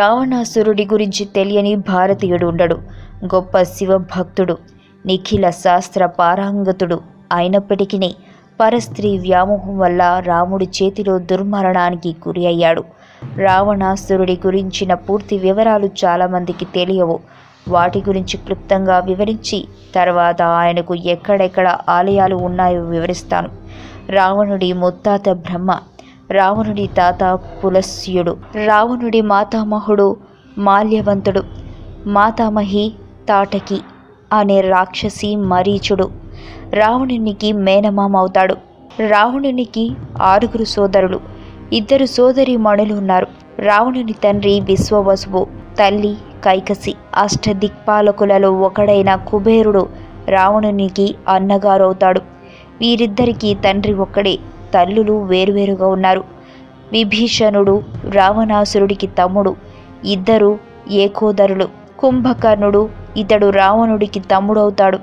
రావణాసురుడి గురించి తెలియని భారతీయుడు ఉండడు. గొప్ప శివభక్తుడు నిఖిల శాస్త్ర పారాంగతుడు అయినప్పటికీ పరస్త్రీ వ్యామోహం వల్ల రాముడి చేతిలో దుర్మరణానికి గురి అయ్యాడు. రావణాసురుడి గురించిన పూర్తి వివరాలు చాలామందికి తెలియవు. వాటి గురించి క్లుప్తంగా వివరించి తర్వాత ఆయనకు ఎక్కడెక్కడ ఆలయాలు ఉన్నాయో వివరిస్తాను. రావణుడి ముత్తాత బ్రహ్మ రావణుడి తాత పులస్యుడు. రావణుడి మాతామహుడు మాల్యవంతుడు. మాతామహి తాటకి అనే రాక్షసి మరీచుడు. రావణునికి మేనమామ అవుతాడు రావణునికి ఆరుగురు సోదరులు. ఇద్దరు సోదరి మణులు ఉన్నారు. రావణుని తండ్రి విశ్వవసువు తల్లి కైకసి అష్టదిక్పాలకులలో ఒకడైన కుబేరుడు రావణునికి అన్నగారు అవుతాడు వీరిద్దరికీ తండ్రి ఒక్కడే. తల్లులు వేరువేరుగా ఉన్నారు. విభీషణుడు రావణాసురుడికి తమ్ముడు ఇద్దరు ఏకోదరులు. కుంభకర్ణుడు ఇతడు రావణుడికి తమ్ముడవుతాడు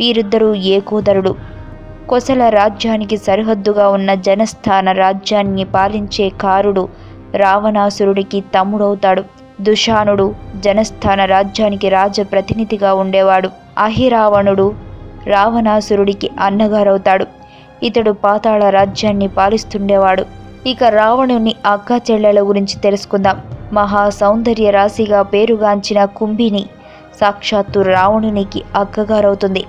వీరిద్దరూ ఏకోదరుడు. కొసల రాజ్యానికి సరిహద్దుగా ఉన్న జనస్థాన రాజ్యాన్ని పాలించే కారుడు రావణాసురుడికి తమ్ముడవుతాడు దుషానుడు జనస్థాన రాజ్యానికి రాజప్రతినిధిగా ఉండేవాడు. అహిరావణుడు రావణాసురుడికి అన్నగారవుతాడు. ఇతడు పాతాళ రాజ్యాన్ని పాలిస్తుండేవాడు. ఇక రావణుని అక్క చెల్లెల గురించి తెలుసుకుందాం. మహా సౌందర్య రాశిగా పేరుగాంచిన కుంభిని సాక్షాత్తు రావణునికి అక్కగారవుతుంది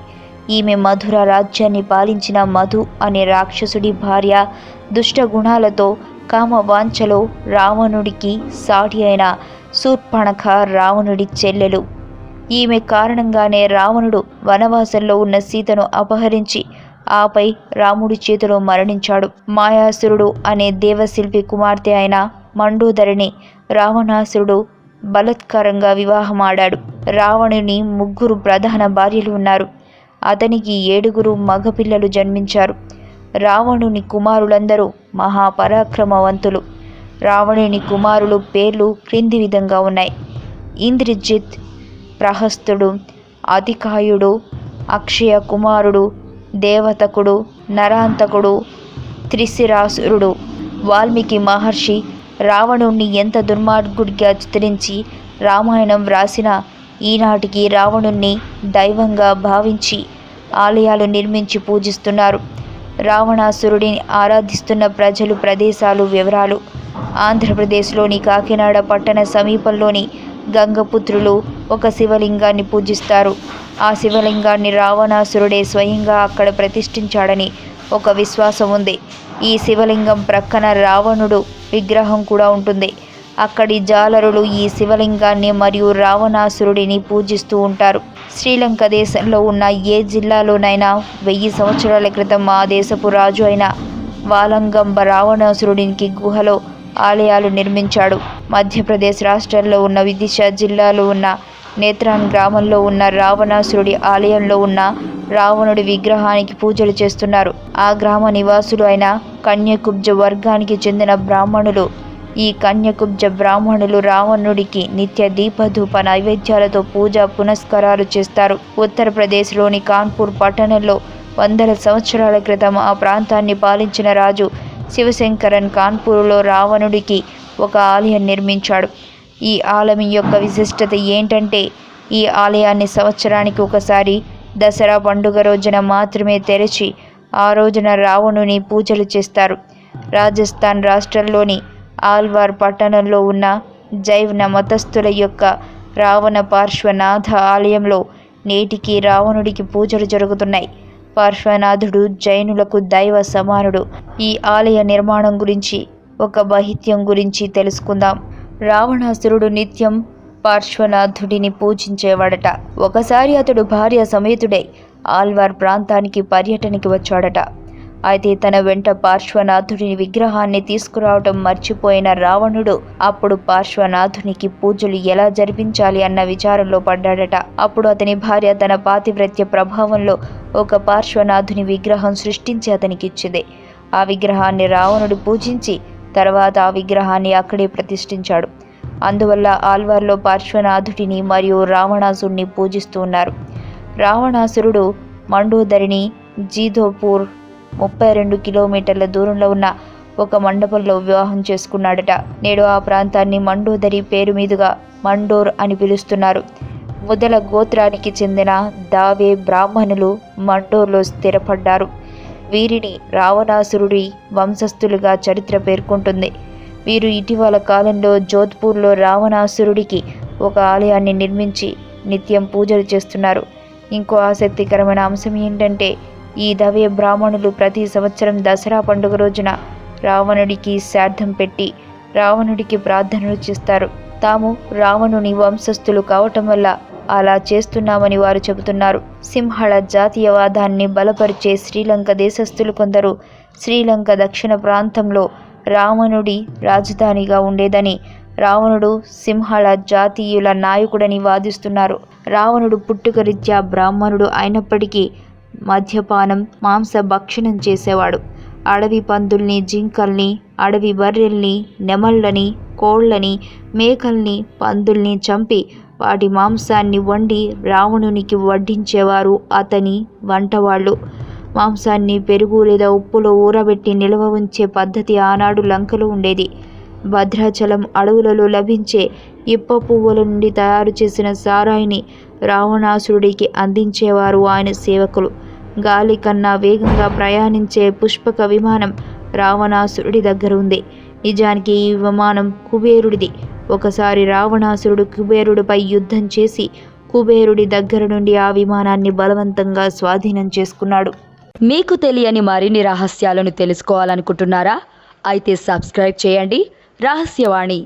ఈమె మధుర రాజ్యాన్ని పాలించిన మధు అనే రాక్షసుడి భార్య దుష్ట గుణాలతో కామ వాంఛలో రావణుడికి సాటి అయిన శూర్పణఖ రావణుడి చెల్లెలు. ఈమె కారణంగానే రావణుడు వనవాసంలో ఉన్న సీతను అపహరించి ఆపై రాముడి చేతిలో మరణించాడు. మాయాసురుడు అనే దేవశిల్పి కుమార్తె అయిన మండోదరిని రావణాసురుడు బలత్కారంగా వివాహమాడాడు. రావణుని ముగ్గురు ప్రధాన భార్యలు ఉన్నారు. అతనికి ఏడుగురు మగపిల్లలు జన్మించారు. రావణుని కుమారులందరూ మహాపరాక్రమవంతులు. రావణుని కుమారులు పేర్లు క్రింది విధంగా ఉన్నాయి. ఇంద్రజిత్ ప్రహస్తుడు అధికాయుడు అక్షయ కుమారుడు దేవతకుడు నరాంతకుడు త్రిశిరాసురుడు వాల్మీకి మహర్షి రావణుణ్ణి ఎంత దుర్మార్గుడిగా చిత్రించి రామాయణం వ్రాసిన ఈనాటికి రావణుణ్ణి దైవంగా భావించి ఆలయాలు నిర్మించి పూజిస్తున్నారు. రావణాసురుడిని ఆరాధిస్తున్న ప్రజలు ప్రదేశాలు వివరాలు. ఆంధ్రప్రదేశ్లోని కాకినాడ పట్టణ సమీపంలోని గంగపుత్రులు ఒక శివలింగాన్ని పూజిస్తారు. ఆ శివలింగాన్ని రావణాసురుడే స్వయంగా అక్కడ ప్రతిష్ఠించాడని ఒక విశ్వాసం ఉంది. ఈ శివలింగం ప్రక్కన రావణుడు విగ్రహం కూడా ఉంటుంది. అక్కడి జాలరులు ఈ శివలింగాన్ని మరియు రావణాసురుడిని పూజిస్తూ ఉంటారు. శ్రీలంక దేశంలో ఉన్న ఏ జిల్లాలోనైనా వెయ్యి సంవత్సరాల క్రితం ఆ దేశపు రాజు అయిన వాలంగంబ రావణాసురుడికి గుహలో ఆలయాలు నిర్మించాడు. మధ్యప్రదేశ్ రాష్ట్రంలో ఉన్న విదిశా జిల్లాలో ఉన్న నేత్రాన్ గ్రామంలో ఉన్న రావణాసురుడి ఆలయంలో ఉన్న రావణుడి విగ్రహానికి పూజలు చేస్తున్నారు. ఆ గ్రామ నివాసులు అయిన కన్యకుబ్జ వర్గానికి చెందిన బ్రాహ్మణులు. ఈ కన్యకుబ్జ బ్రాహ్మణులు రావణుడికి నిత్య దీపధూప నైవేద్యాలతో పూజ పునస్కారాలు చేస్తారు. ఉత్తరప్రదేశ్లోని కాన్పూర్ పట్టణంలో వందల సంవత్సరాల క్రితం ఆ ప్రాంతాన్ని పాలించిన రాజు శివశంకరన్ కాన్పూర్లో రావణుడికి ఒక ఆలయం నిర్మించాడు. ఈ ఆలయం యొక్క విశిష్టత ఏంటంటే ఈ ఆలయాన్ని సంవత్సరానికి ఒకసారి దసరా పండుగ రోజున మాత్రమే తెరిచి ఆ రోజున రావణుని పూజలు చేస్తారు. రాజస్థాన్ రాష్ట్రంలోని ఆల్వార్ పట్టణంలో ఉన్న జైన మతస్థుల యొక్క రావణ పార్శ్వనాథ ఆలయంలో నేటికి రావణుడికి పూజలు జరుగుతున్నాయి. పార్శ్వనాథుడు జైనులకు దైవ సమానుడు. ఈ ఆలయ నిర్మాణం గురించి ఒక బహిత్యం గురించి తెలుసుకుందాం. రావణాసురుడు నిత్యం పార్శ్వనాథుడిని పూజించేవాడట. ఒకసారి అతడు భార్య సమేతుడై ఆల్వార్ ప్రాంతానికి పర్యటనకి వచ్చాడట. అయితే తన వెంట పార్శ్వనాథుడిని విగ్రహాన్ని తీసుకురావటం మర్చిపోయిన రావణుడు అప్పుడు పార్శ్వనాథునికి పూజలు ఎలా జరిపించాలి అన్న విచారంలో పడ్డాడట. అప్పుడు అతని భార్య తన పాతివ్రత్య ప్రభావంలో ఒక పార్శ్వనాథుని విగ్రహం సృష్టించి అతనికిచ్చింది. ఆ విగ్రహాన్ని రావణుడు పూజించి తర్వాత ఆ విగ్రహాన్ని అక్కడే ప్రతిష్ఠించాడు. అందువల్ల ఆల్వార్లో పార్శ్వనాథుడిని మరియు రావణాసుడిని పూజిస్తూ ఉన్నారు. రావణాసురుడు మండోదరిని జీధోపూర్ ముప్పై రెండు కిలోమీటర్ల దూరంలో ఉన్న ఒక మండపంలో వివాహం చేసుకున్నాడట. నేడు ఆ ప్రాంతాన్ని మండోదరి పేరు మీదుగా మండోర్ అని పిలుస్తున్నారు. ముదల గోత్రానికి చెందిన దావే బ్రాహ్మణులు మండోర్లో స్థిరపడ్డారు. వీరిని రావణాసురుడి వంశస్థులుగా చరిత్ర పేర్కొంటుంది. వీరు ఇటీవల కాలంలో జోధ్పూర్లో రావణాసురుడికి ఒక ఆలయాన్ని నిర్మించి నిత్యం పూజలు చేస్తున్నారు. ఇంకో ఆసక్తికరమైన అంశం ఏంటంటే ఈ దవే బ్రాహ్మణులు ప్రతి సంవత్సరం దసరా పండుగ రోజున రావణుడికి శ్రాద్ధం పెట్టి రావణుడికి ప్రార్థనలు చేస్తారు. తాము రావణుని వంశస్థులు కావటం వల్ల అలా చేస్తున్నామని వారు చెబుతున్నారు. సింహళ జాతీయవాదాన్ని బలపరిచే శ్రీలంక దేశస్థులు కొందరు. శ్రీలంక దక్షిణ ప్రాంతంలో రావణుడి రాజధానిగా ఉండేదని రావణుడు సింహళ జాతీయుల నాయకుడని వాదిస్తున్నారు. రావణుడు పుట్టుకరీత్యా బ్రాహ్మణుడు అయినప్పటికీ మద్యపానం మాంస భక్షణం చేసేవాడు. అడవి పందుల్ని జింకల్ని అడవి బర్రెల్ని నెమళ్ళని కోళ్ళని మేకల్ని పందుల్ని చంపి వాటి మాంసాన్ని వండి రావణునికి వడ్డించేవారు అతని వంటవాళ్ళు. మాంసాన్ని పెరుగు లేదా ఉప్పులో ఊరబెట్టి నిల్వ ఉంచే పద్ధతి ఆనాడు లంకలో ఉండేది. భద్రాచలం అడవులలో లభించే ఇప్ప పువ్వుల నుండి తయారు చేసిన సారాయిని రావణాసురుడికి అందించేవారు ఆయన సేవకులు. గాలి కన్నా వేగంగా ప్రయాణించే పుష్పక విమానం రావణాసురుడి దగ్గర ఉంది నిజానికి ఈ విమానం కుబేరుడిది. ఒకసారి రావణాసురుడు కుబేరుడిపై యుద్ధం చేసి కుబేరుడి దగ్గర నుండి ఆ విమానాన్ని బలవంతంగా స్వాధీనం చేసుకున్నాడు. మీకు తెలియని మరిన్ని రహస్యాలను తెలుసుకోవాలనుకుంటున్నారా? అయితే సబ్స్క్రైబ్ చేయండి. రహస్యవాణి.